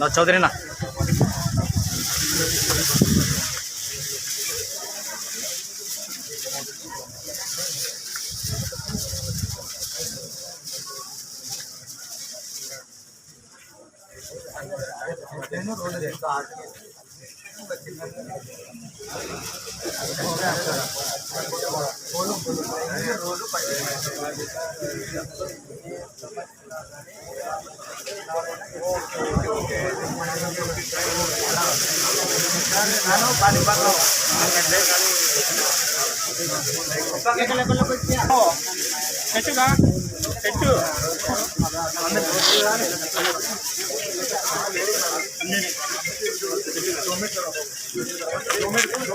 నా చౌదరినా చెట్టుగా చెట్టు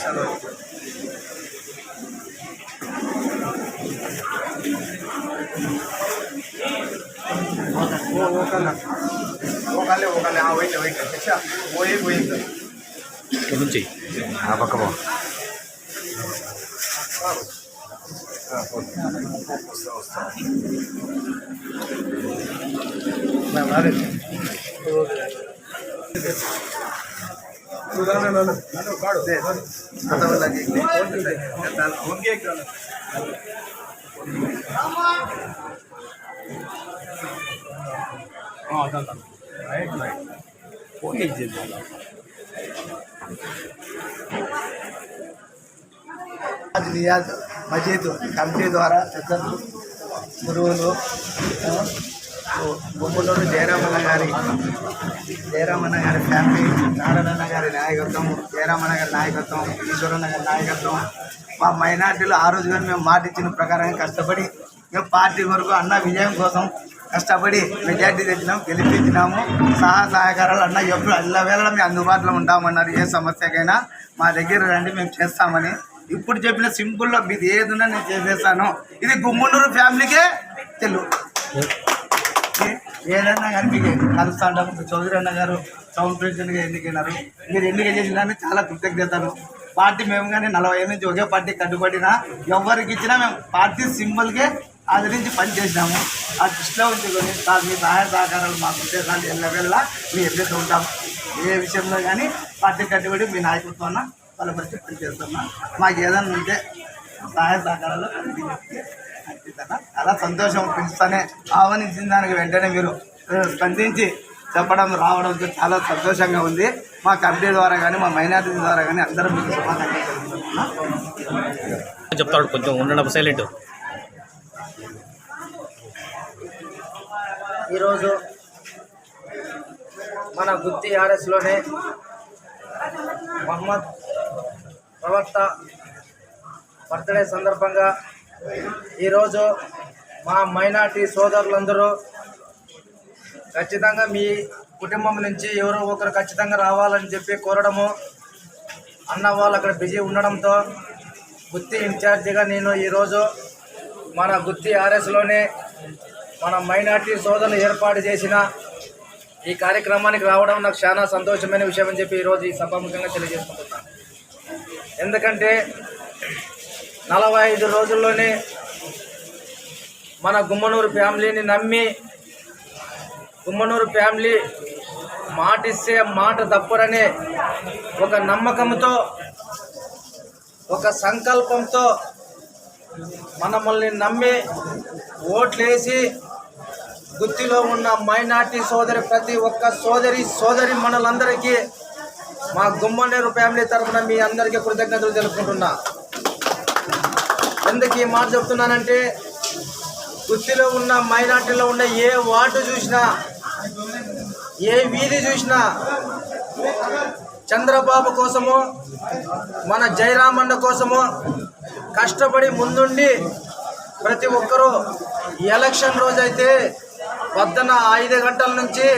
চিকিৎসা রয়েছে ওখানে ওখানে হ্যাঁ ওইটা ওইটা আচ্ছা ওই ওইটা কেমন চাই হ্যাঁ পাকাবো না আরে నుంచి ఆ పక్క పో రియాజ్ మజీద్ కమిటీ ద్వారా పెద్దలు గురువులు బొమ్మలూరు జయరామన్న గారి జయరామన్న గారి ఫ్యామిలీ నారాయణ గారి నాయకత్వం జయరామన్న గారి నాయకత్వం ఈశ్వరన్న గారి నాయకత్వం. మా మైనార్టీలు ఆ రోజు కానీ మేము మాట ఇచ్చిన ప్రకారంగా కష్టపడి మేము పార్టీ వరకు అన్న విజయం కోసం కష్టపడి మెజార్టీ తెచ్చినాం గెలిపించినాము సహా సహకారాలు అన్న ఎప్పుడు అల్లవేళ మేము అందుబాటులో ఉంటామన్నారు. ఏ సమస్యకైనా మా దగ్గర రండి మేము చేస్తామని. ఇప్పుడు చెప్పిన సింపుల్లో మీది ఏదున్నా నేను చేసేస్తాను. ఇది గుమ్మనూరు ఫ్యామిలీకే తెలుగు వచ్చి ఏదన్నా కానీ మీకు కలుస్తా ఉంటాము చౌదరి అన్న గారు టౌన్ ప్రెసిడెంట్గా ఎన్నికైనారు. మీరు ఎన్నిక చేసినా చాలా కృతజ్ఞతలు. పార్టీ మేము కానీ నలభై ఏళ్ళ నుంచి ఒకే పార్టీ కట్టుబడినా ఎవరికి ఇచ్చినా మేము పార్టీ సింబల్కే ఆదరించి పని చేసినాము ఆ దృష్టిలో ఉంచుకొని సార్ మీ సహాయ సహకారాలు మాకు ఉద్దేశాలు ఎల్లవెల్లా మీ ఎదురు ఉంటాం. ఏ విషయంలో కానీ పార్టీ కట్టుబడి మీ నాయకత్వాన బలపరిచి పనిచేస్తున్నాం మాకు ఏదైనా ఉంటే సహాయ సహకారాలు అందించి చాలా సంతోషం పిలుస్తానే ఆహ్వానించిన దానికి వెంటనే మీరు స్పందించి చెప్పడం రావడంతో చాలా సంతోషంగా ఉంది. మా కమిటీ ద్వారా కానీ మా మైనార్టీ ద్వారా కానీ అందరం మీకు తెలుపుతున్నా. చెప్తాడు కొంచెం ఉండడం సైలెంట్ ఈరోజు మన గుత్తి ఆర్ఎస్లోనే మహమ్మద్ ప్రవక్త బర్త్డే సందర్భంగా ఈరోజు మా మైనార్టీ సోదరులందరూ ఖచ్చితంగా మీ కుటుంబం నుంచి ఎవరో ఒకరు ఖచ్చితంగా రావాలని చెప్పి కోరడము అన్న వాళ్ళు అక్కడ బిజీ ఉండడంతో గుత్తి ఇన్ఛార్జిగా నేను ఈరోజు మన గుత్తి ఆర్ఎస్లోనే మన మైనార్టీ సోదరులు ఏర్పాటు చేసిన ఈ కార్యక్రమానికి రావడం నాకు చాలా సంతోషమైన విషయం అని చెప్పి ఈరోజు ఈ సభాముఖంగా తెలియజేసుకుంటున్నాను. ఎందుకంటే నలభై ఐదు రోజుల్లోనే మన గుమ్మనూరు ఫ్యామిలీని నమ్మి గుమ్మనూరు ఫ్యామిలీ మాటిస్తే మాట తప్పరనే ఒక నమ్మకంతో ఒక సంకల్పంతో మనమల్ని నమ్మి ఓట్లేసి గుత్తిలో ఉన్న మైనార్టీ సోదరి ప్రతి ఒక్క సోదరి సోదరి మనలందరికీ మా గుమ్మనేరు ఫ్యామిలీ తరఫున మీ అందరికీ కృతజ్ఞతలు తెలుపుకుంటున్నా. ఎందుకు ఈ మాట చెప్తున్నానంటే వృత్తిలో ఉన్న మైనార్టీలో ఉన్న ఏ వార్డు చూసినా ఏ వీధి చూసినా చంద్రబాబు కోసము మన జయరామన్న కోసము కష్టపడి ముందుండి ప్రతి ఒక్కరూ ఎలక్షన్ రోజైతే పొద్దున ఐదు గంటల నుంచి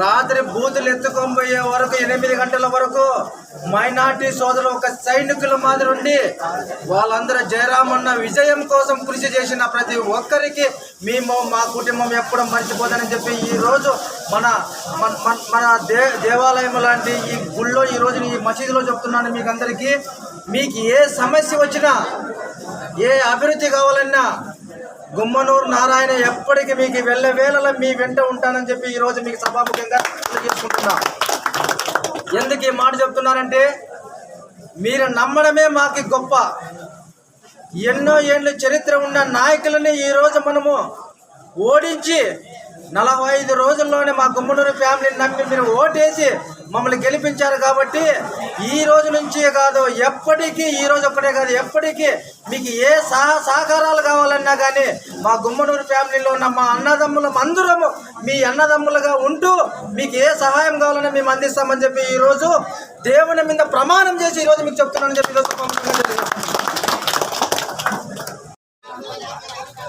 రాత్రి బూతులు ఎత్తుకొని పోయే వరకు ఎనిమిది గంటల వరకు మైనార్టీ సోదరులు ఒక సైనికుల మాదిరి ఉండి వాళ్ళందరూ జయరామన్న విజయం కోసం కృషి చేసిన ప్రతి ఒక్కరికి మేము మా కుటుంబం ఎప్పుడు మర్చిపోదని చెప్పి ఈ రోజు మన మన- మన- దే దేవాలయం లాంటి ఈ గుళ్ళో ఈ ఈ మసీదులో చెప్తున్నాను మీకు అందరికీ మీకు ఏ సమస్య వచ్చినా ఏ అభివృద్ధి కావాలన్నా గుమ్మనూరు నారాయణ ఎప్పటికీ మీకు వెళ్ళ వేళలో మీ వెంట ఉంటానని చెప్పి ఈరోజు మీకు సభాముఖంగా తెలియజేసుకుంటున్నా. ఎందుకు ఈ మాట చెప్తున్నారంటే మీరు నమ్మడమే మాకు గొప్ప. ఎన్నో ఏళ్ళు చరిత్ర ఉన్న నాయకులని ఈరోజు మనము ఓడించి నలభై ఐదు రోజుల్లోనే మా గుమ్మనూరు ఫ్యామిలీని నమ్మి మీరు ఓటేసి మమ్మల్ని గెలిపించారు కాబట్టి ఈ రోజు నుంచి కాదు ఎప్పటికీ ఈ రోజు ఒక్కటే కాదు ఎప్పటికీ మీకు ఏ సహా సహకారాలు కావాలన్నా కానీ మా గుమ్మనూరు ఫ్యామిలీలో ఉన్న మా అన్నదమ్ములు అందరము మీ అన్నదమ్ములుగా ఉంటూ మీకు ఏ సహాయం కావాలన్నా మేము అందిస్తామని చెప్పి ఈరోజు దేవుని మీద ప్రమాణం చేసి ఈరోజు మీకు చెప్తున్నానని చెప్పి ఈరోజు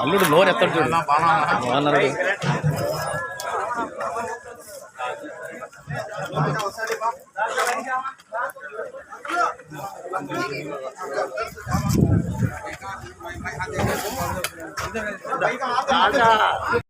ಅಲ್ಲುಡು ಲೋನ್ ಎತ್ತ ಬಾಣ రాజా